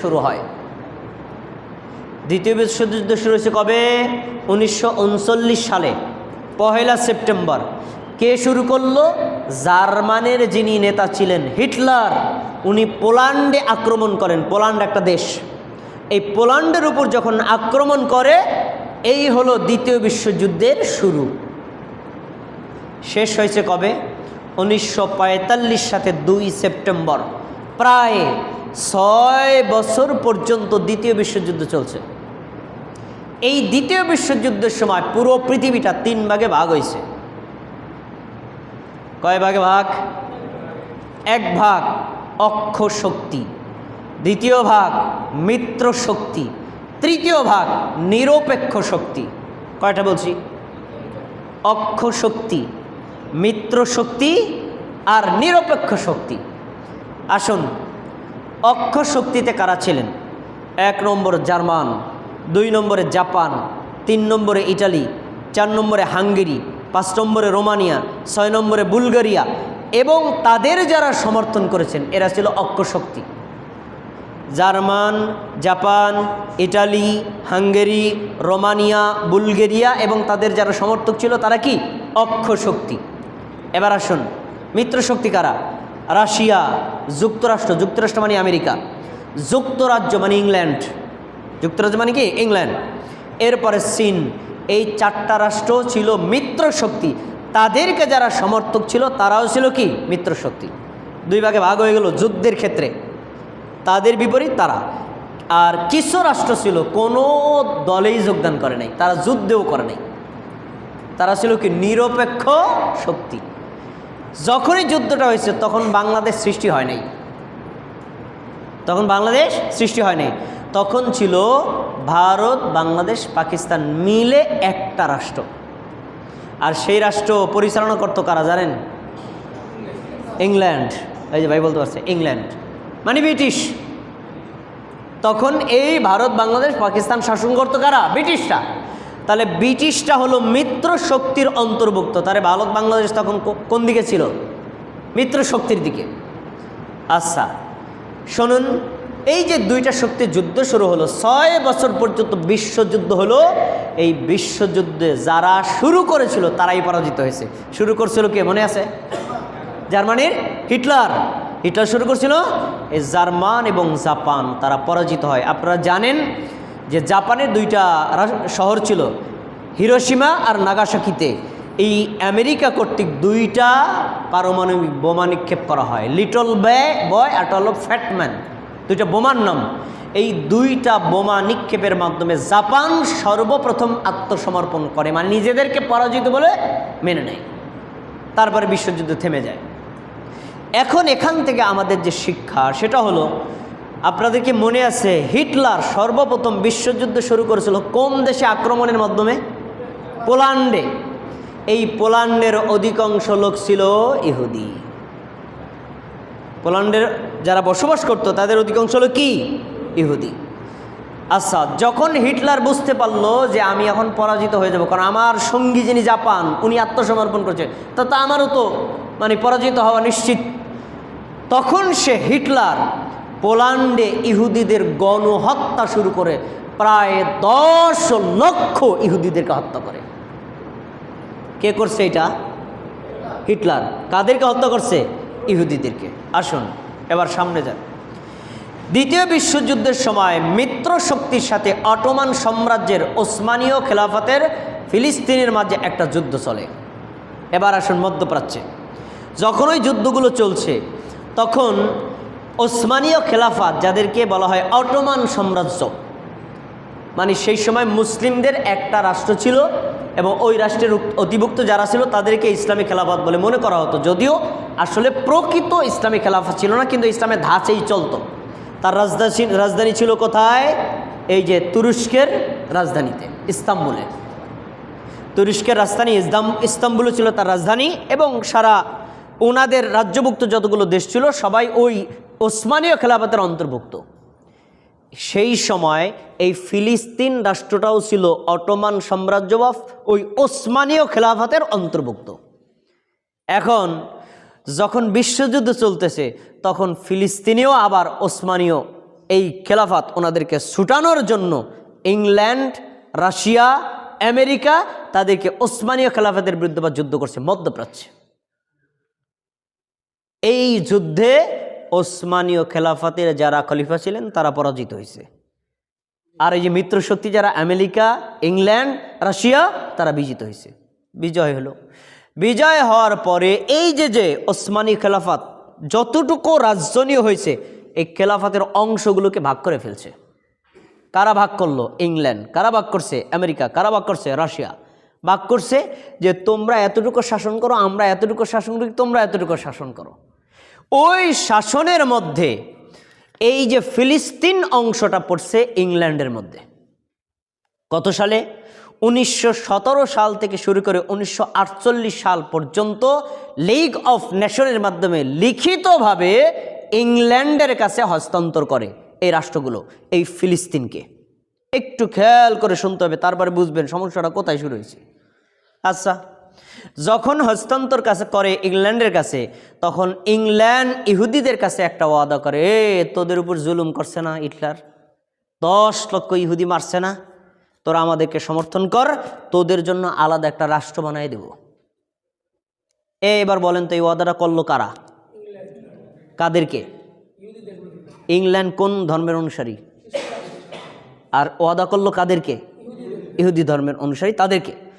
শুরু হয়। দ্বিতীয় বিশ্বযুদ্ধ শুরু হয়েছে কবে? উনিশশো উনচল্লিশ সালে, পহেলা সেপ্টেম্বর। কে শুরু করল? জার্মানের যিনি নেতা ছিলেন হিটলার, উনি পোল্যান্ডে আক্রমণ করেন। পোল্যান্ড একটা দেশ। এই পোল্যান্ডের উপর যখন আক্রমণ করে, এই হলো দ্বিতীয় বিশ্বযুদ্ধের শুরু। শেষ হয়েছে কবে? উনিশশো পঁয়তাল্লিশ সাথে দুই সেপ্টেম্বর। প্রায় ছয় বছর পর্যন্ত দ্বিতীয় বিশ্বযুদ্ধ চলছে। এই দ্বিতীয় বিশ্বযুদ্ধের সময় পুরো পৃথিবীটা তিন ভাগে ভাগ হয়েছে। কয় ভাগে ভাগ? এক ভাগ অক্ষ শক্তি, দ্বিতীয় ভাগ মিত্র শক্তি, তৃতীয় ভাগ নিরপেক্ষ শক্তি। কয়টা বলছি? অক্ষ শক্তি, মিত্র শক্তি আর নিরপেক্ষ শক্তি। আসুন, অক্ষ শক্তিতে কারা ছিলেন? এক নম্বর জার্মান, দুই নম্বরে জাপান, তিন নম্বরে ইটালি, চার নম্বরে হাঙ্গেরি, পাঁচ নম্বরে রোমানিয়া, ছয় নম্বরে বুলগেরিয়া এবং তাদের যারা সমর্থন করেছেন, এরা ছিল অক্ষ শক্তি। German, Japan, Italy, Hungary, Romania, Bulgaria এবং তাদের যারা সমর্থক ছিল, তারা কি? অক্ষ শক্তি। এবার আসুন, মিত্র শক্তি কারা? রাশিয়া, যুক্তরাষ্ট্র যুক্তরাষ্ট্র মানে আমেরিকা, যুক্তরাজ্য মানে ইংল্যান্ড, যুক্তরাজ্য মানে কি? ইংল্যান্ড। এরপরে চীন, এই চারটা রাষ্ট্র ছিল মিত্র শক্তি। তাদেরকে যারা সমর্থক ছিল, তারাও ছিল কি? মিত্র শক্তি। দুই ভাগে ভাগ হয়ে গেল যুদ্ধের ক্ষেত্রে। তাদের বিপরীত তারা। আর কিছু রাষ্ট্র ছিল, কোনো দলেই যোগদান করে নাই, তারা যুদ্ধেও করে নাই। তারা ছিল কি? নিরপেক্ষ শক্তি। যখনই যুদ্ধটা হয়েছে, তখন বাংলাদেশ সৃষ্টি হয় নাই। তখন বাংলাদেশ সৃষ্টি হয় নাই। তখন ছিল ভারত, বাংলাদেশ, পাকিস্তান মিলে একটা রাষ্ট্র। আর সেই রাষ্ট্র পরিচালনা করতো কারা জানেন? ইংল্যান্ড। এই যে ভাই বলতে পারছে, ইংল্যান্ড। মানে ব্রিটিশ। তখন এই ভারত, বাংলাদেশ, পাকিস্তান শাসন করতো কারা? ব্রিটিশরা। তাহলে ব্রিটিশটা হলো মিত্র শক্তির অন্তর্ভুক্ত। তাহলে ভারত বাংলাদেশ তখন কোন দিকে ছিল? মিত্র শক্তির দিকে। আচ্ছা শুনুন, এই যে দুইটা শক্তির যুদ্ধ শুরু হলো, ছয় বছর পর্যন্ত বিশ্বযুদ্ধ হলো, এই বিশ্বযুদ্ধে যারা শুরু করেছিল, তারাই পরাজিত হয়েছে। শুরু করছিল কে, মনে আছে? জার্মানির হিটলার। হিটলার শুরু করছিল, এই জার্মান এবং জাপান, তারা পরাজিত হয়। আপনারা জানেন যে জাপানের দুইটা শহর ছিল হিরোসীমা আর নাগাসাকিতে। এই আমেরিকা কর্তৃক দুইটা পারমাণবিক বোমা নিক্ষেপ করা হয়। লিটল বে, বয় আর টল ফ্যাটম্যান দুইটা বোমার নাম। এই দুইটা বোমা নিক্ষেপের মাধ্যমে জাপান সর্বপ্রথম আত্মসমর্পণ করে মানে নিজেদেরকে পরাজিত বলে মেনে নেয়। তারপরে বিশ্বযুদ্ধ থেমে যায়। এখন এখান থেকে আমাদের যে শিক্ষা, সেটা হলো আপনাদের কি মনে আছে হিটলার সর্বপ্রথম বিশ্বযুদ্ধ শুরু করেছিল কোন দেশে আক্রমণের মাধ্যমে? পোল্যান্ডে। এই পোল্যান্ডের অধিকাংশ লোক ছিল ইহুদি। পোল্যান্ডের যারা বসবাস করত, তাদের অধিকাংশ হলো কি? ইহুদি। আচ্ছা যখন হিটলার বুঝতে পারল যে আমি এখন পরাজিত হয়ে যাব, কারণ আমার সঙ্গী যিনি জাপান, উনি আত্মসমর্পণ করছে, তা তা আমারও তো মানে পরাজিত হওয়া নিশ্চিত। তখন সে হিটলার পোল্যান্ডে ইহুদিদের গণহত্যা শুরু করে প্রায় দশ লক্ষ ইহুদিদেরকে হত্যা করে। কে করছে এটা? হিটলার। কাদেরকে হত্যা করছে? ইহুদিদেরকে। আসুন, এবার সামনে যান। দ্বিতীয় বিশ্বযুদ্ধের সময় মিত্র শক্তির সাথে অটোমান সাম্রাজ্যের ওসমানীয় খেলাফতের ফিলিস্তিনের মাঝে একটা যুদ্ধ চলে। এবার আসুন মধ্যপ্রাচ্যে। যখন ওই যুদ্ধগুলো চলছে, তখন ওসমানীয় খেলাফত, যাদেরকে বলা হয় অটোমান সাম্রাজ্য। মানে সেই সময় মুসলিমদের একটা রাষ্ট্র ছিল এবং ওই রাষ্ট্রের অধিভুক্ত যারা ছিল তাদেরকে ইসলামী খেলাফত বলে মনে করা হতো। যদিও আসলে প্রকৃত ইসলামী খেলাফত ছিল না, কিন্তু ইসলামের ধাঁচেই চলতো। তার রাজধানী রাজধানী ছিল কোথায়? এই যে তুরস্কের রাজধানীতে, ইস্তাম্বুলে। তুরস্কের রাজধানী ইসলাম ইস্তাম্বুলে ছিল তার রাজধানী এবং সারা ওনাদের রাজ্যভুক্ত যতগুলো দেশ ছিল, সবাই ওই ওসমানীয় খেলাফতের অন্তর্ভুক্ত। সেই সময় এই ফিলিস্তিন রাষ্ট্রটাও ছিল অটোমান সাম্রাজ্য বা ওই ওসমানীয় খেলাফতের অন্তর্ভুক্ত। এখন যখন বিশ্বযুদ্ধ চলতেছে, তখন ফিলিস্তিনিও আবার ওসমানীয় এই খেলাফাত ওনাদেরকে ছুটানোর জন্য ইংল্যান্ড, রাশিয়া, আমেরিকা তাদেরকে ওসমানীয় খেলাফাতের বিরুদ্ধে বা যুদ্ধ করছে, মধ্যপ্রাচ্যে। এই যুদ্ধে ওসমানীয় খেলাফাতের যারা খলিফা ছিলেন, তারা পরাজিত হয়েছে। আর এই যে মিত্র শক্তি যারা আমেরিকা, ইংল্যান্ড, রাশিয়া, তারা বিজিত হয়েছে। বিজয় হলো। বিজয় হওয়ার পরে এই যে যে ওসমানী খেলাফাত যতটুকু রাজনীয় হয়েছে, এই খেলাফাতের অংশগুলোকে ভাগ করে ফেলছে। কারা ভাগ করল? ইংল্যান্ড। কারা ভাগ করছে? আমেরিকা। কারা ভাগ করছে? রাশিয়া। ভাগ করছে যে, তোমরা এতটুকু শাসন করো, আমরা এতটুকু শাসন করি, তোমরা এতটুকু শাসন করো। ওই শাসনের মধ্যে, এই যে ফিলিস্তিন অংশটা পড়ছে ইংল্যান্ডের মধ্যে। কত সালে? উনিশশো সতেরো সাল থেকে শুরু করে উনিশশো আটচল্লিশ সাল পর্যন্ত লিগ অফ নেশনের মাধ্যমে লিখিতভাবে ইংল্যান্ডের কাছে হস্তান্তর করে এই রাষ্ট্রগুলো, এই ফিলিস্তিনকে। একটু খেয়াল করে শুনতে হবে, তারপরে বুঝবেন সমস্যাটা কোথায় শুরু হয়েছে। আচ্ছা যখন হস্তান্তর কাছে করে ইংল্যান্ডের কাছে, তখন ইংল্যান্ড ইহুদিদের কাছে একটা ওয়াদা করে, এ, তোদের উপর জুলুম করছে না হিটলার। দশ লক্ষ ইহুদি মারছে না। তোরা আমাদেরকে সমর্থন কর, তোদের জন্য আলাদা একটা রাষ্ট্র বানাই দেব। এ, এবার বলেন তো এই ওয়াদাটা করল কারা? কাদেরকে? ইংল্যান্ড কোন ধর্মের অনুসারী? আর ওয়াদা করল কাদেরকে? ইহুদি ধর্মের অনুসারী তাদেরকে।